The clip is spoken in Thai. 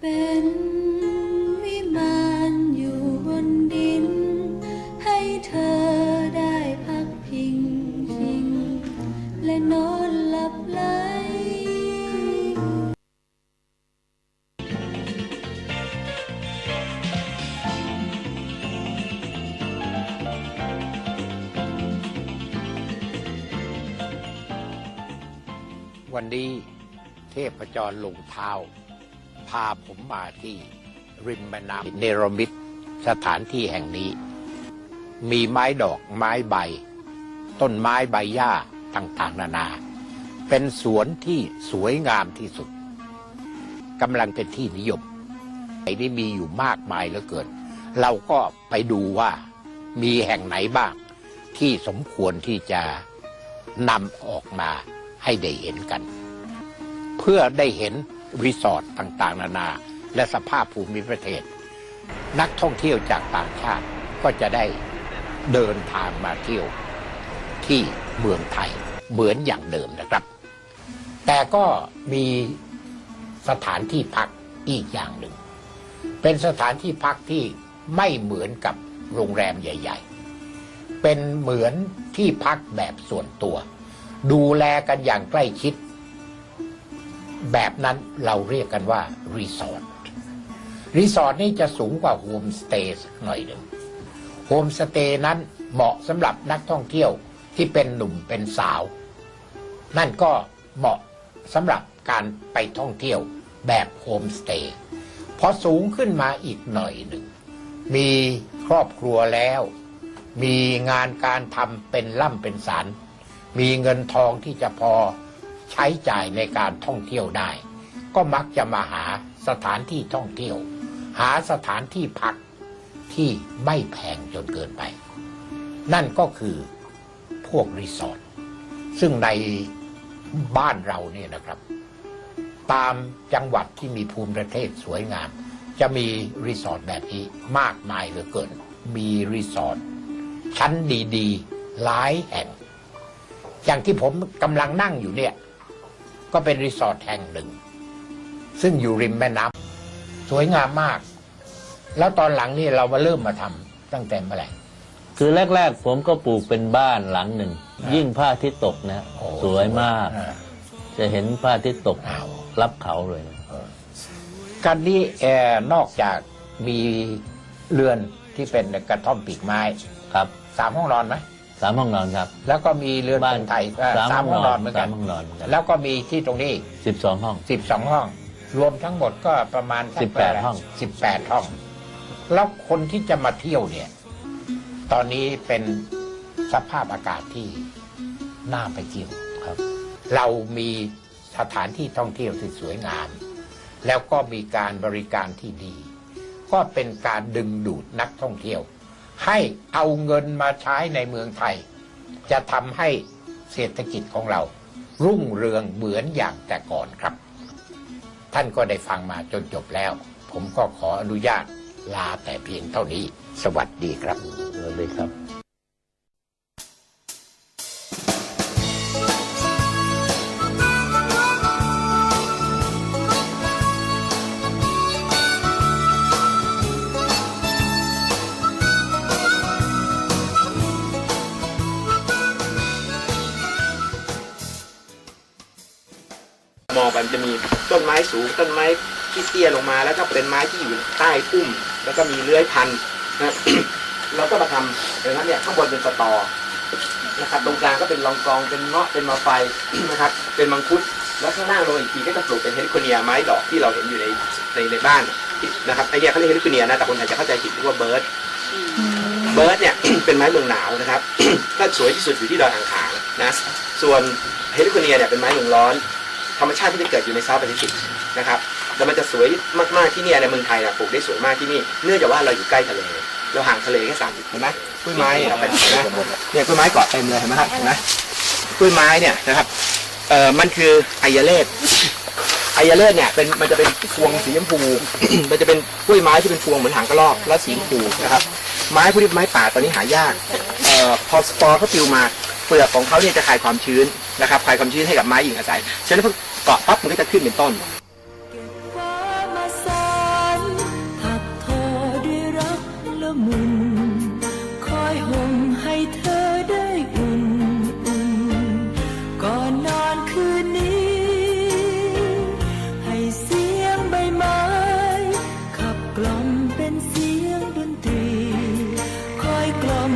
เป็นวิมานอยู่บนดิน ให้เธอได้พักพิงพิง และนอนหลับไหลวันนี้เทพจรลงเท้า พาผมมาที่ริมแม่น้ำเนรมิตสถานที่แห่งนี้ มีไม้ดอกไม้ใบ ต้นไม้ใบหญ้าต่างๆ นานา เป็นสวนที่สวยงามที่สุดกำลังเป็นที่นิยมไอ้นี่มีอยู่มากมายเหลือเกิน เราก็ไปดูว่ามีแห่งไหนบ้าง ที่สมควรที่จะนำออกมาให้ได้เห็นกัน เพื่อได้เห็น รีสอร์ทต่างๆ นานา และสภาพภูมิประเทศ นักท่องเที่ยวจากต่างชาติก็จะได้เดินทางมาเที่ยวที่เมืองไทยเหมือนอย่างเดิมนะครับ แต่ก็มีสถานที่พักอีกอย่างหนึ่ง เป็นสถานที่พักที่ไม่เหมือนกับโรงแรมใหญ่ ๆ เป็นเหมือนที่พักแบบส่วนตัว ดูแลกันอย่างใกล้ชิด แบบนั้นเราเรียกกันว่ารีสอร์ทรีสอร์ทนี่จะสูงกว่าโฮมสเตย์หน่อยหนึ่งโฮมสเตย์นั้นเหมาะสำหรับนักท่องเที่ยวที่เป็นหนุ่มเป็นสาว นั่นก็เหมาะสำหรับการไปท่องเที่ยวแบบโฮมสเตย์พอสูงขึ้นมาอีกหน่อยหนึ่ง มีครอบครัวแล้ว มีงานการทำเป็นล่ำเป็นสันมีเงินทองที่จะพอ ใช้จ่ายในการท่องเที่ยวได้ ก็มักจะมาหาสถานที่ท่องเที่ยว หาสถานที่พักที่ไม่แพงจนเกินไป นั่นก็คือพวกรีสอร์ทซึ่งในบ้านเราเนี่ยนะครับ ตามจังหวัดที่มีภูมิประเทศสวยงาม จะมีรีสอร์ทแบบนี้มากมายเหลือเกิน มีรีสอร์ทชั้นดี ๆ หลายแห่ง อย่างที่ผมกำลังนั่งอยู่เนี่ย ก็เป็นรีสอร์ทแห่งหนึ่ง ซึ่งอยู่ริมแม่น้ำสวยงามมาก แล้วตอนหลังนี่เรามาเริ่มมาทำตั้งแต่เมื่อไหร่ คือแรก ๆ ผมก็ปลูกเป็นบ้านหลังหนึ่ง ยิ่งพระอาทิตย์ตกนะโอ้สวยมากอ่จะเห็นพระอาทิตย์ตกอ้าวรับเขาเลยนะกันนี้แอร์นอกจากมีเรือนที่เป็นกระท่อมปีกไม้ครับสามห้องนอนไหม สามห้องนอนครับ แล้วก็มีเรือนบ้าคนนไทยเอ่อสามห้องนอนเหมือนกัสานมห้องนอนเหมือนกันแล้วก็มีที่ตรงนี้ สิบสองห้องสิบสองห้อง รวมทั้งหมดก็ประมาณสัก18ห้องสิบแปดห้อง แล้วคนที่จะมาเที่ยวเนี่ย ตอนนี้เป็นสภาพอากาศที่น่าไปเที่ยวครับ เรามีสถานที่ท่องเที่ยวที่สวยงาม แล้วก็มีการบริการที่ดี ก็เป็นการดึงดูดนักท่องเที่ยว ให้เอาเงินมาใช้ในเมืองไทย จะทำให้เศรษฐกิจของเรา รุ่งเรืองเหมือนอย่างแต่ก่อนครับ ท่านก็ได้ฟังมาจนจบแล้ว ผมก็ขออนุญาตลาแต่เพียงเท่านี้ สวัสดีครับสวัสดีครับ มองไปมันจะมีต้นไม้สูงต้นไม้ที่เตี้ยลงมา แล้วก็เป็นไม้ที่อยู่ใต้พุ่ม แล้วก็มีเลื้อยพันธุ์นะเราก็มาทำอย่างนั้นเนี่ยข้างบนเป็นสตอนะครับตรงกลางก็เป็นลองกองเป็นเงาะเป็นมะไฟนะครับ เป็นมังคุดแล้วข้างล่างลงอีกทีก็จะปลูกเป็นเฮลิโคเนียไม้ดอกที่เราเห็นอยู่ในในในบ้านนะครับไอ้เนี่ยเขาเรียกเฮลิโคเนียนะแต่คนไทยจะเข้าใจผิดว่าเบิร์ดเบิร์ดเนี่ยเป็นไม้เมืองหนาวนะครับถ้าสวยที่สุดอยู่ที่ดอยอ่างขางนะส่วนเฮลิโคเนียเนี่ยเป็นไม้เมืองร้อน ธรรมชาติที่จะเกิดอยู่ในเซาท์แปซิฟิกนะครับแล้วมันจะสวยมากๆที่นี่ในเมืองไทยนะปลูกได้สวยมากที่นี่เนื่องจากว่าเราอยู่ใกล้ทะเลเราห่างทะเลแค่สามสิบเห็นไหมกล้วยไม้เนี่ยเราเป็นนะเนี่ยกล้วยไม้เกาะเต็มเลยเห็นไหมครับเห็นไหมกล้วยไม้เนี่ยนะครับเอ่อมันคือไอยาเลศไอยาเลศเนี่ยเป็นมันจะเป็นพวงสีชมพู มันจะเป็นกล้วยไม้ที่เป็นพวงเหมือนหางกระรอกแล้วสีชมพูนะครับไม้พวกนี้ไม้ป่าตอนนี้หายากเอ่อพอสปอร์เขาปลิวมา เปลือกของเขาเนี่ยจะคายความชื้นนะครับคายความชื้นให้กับไม้หญิงอาศัยฉะนั้นพอเกาะปั๊บมันก็จะขึ้นเป็นต้นเป็นเสียงดนตรี คอยกล่อม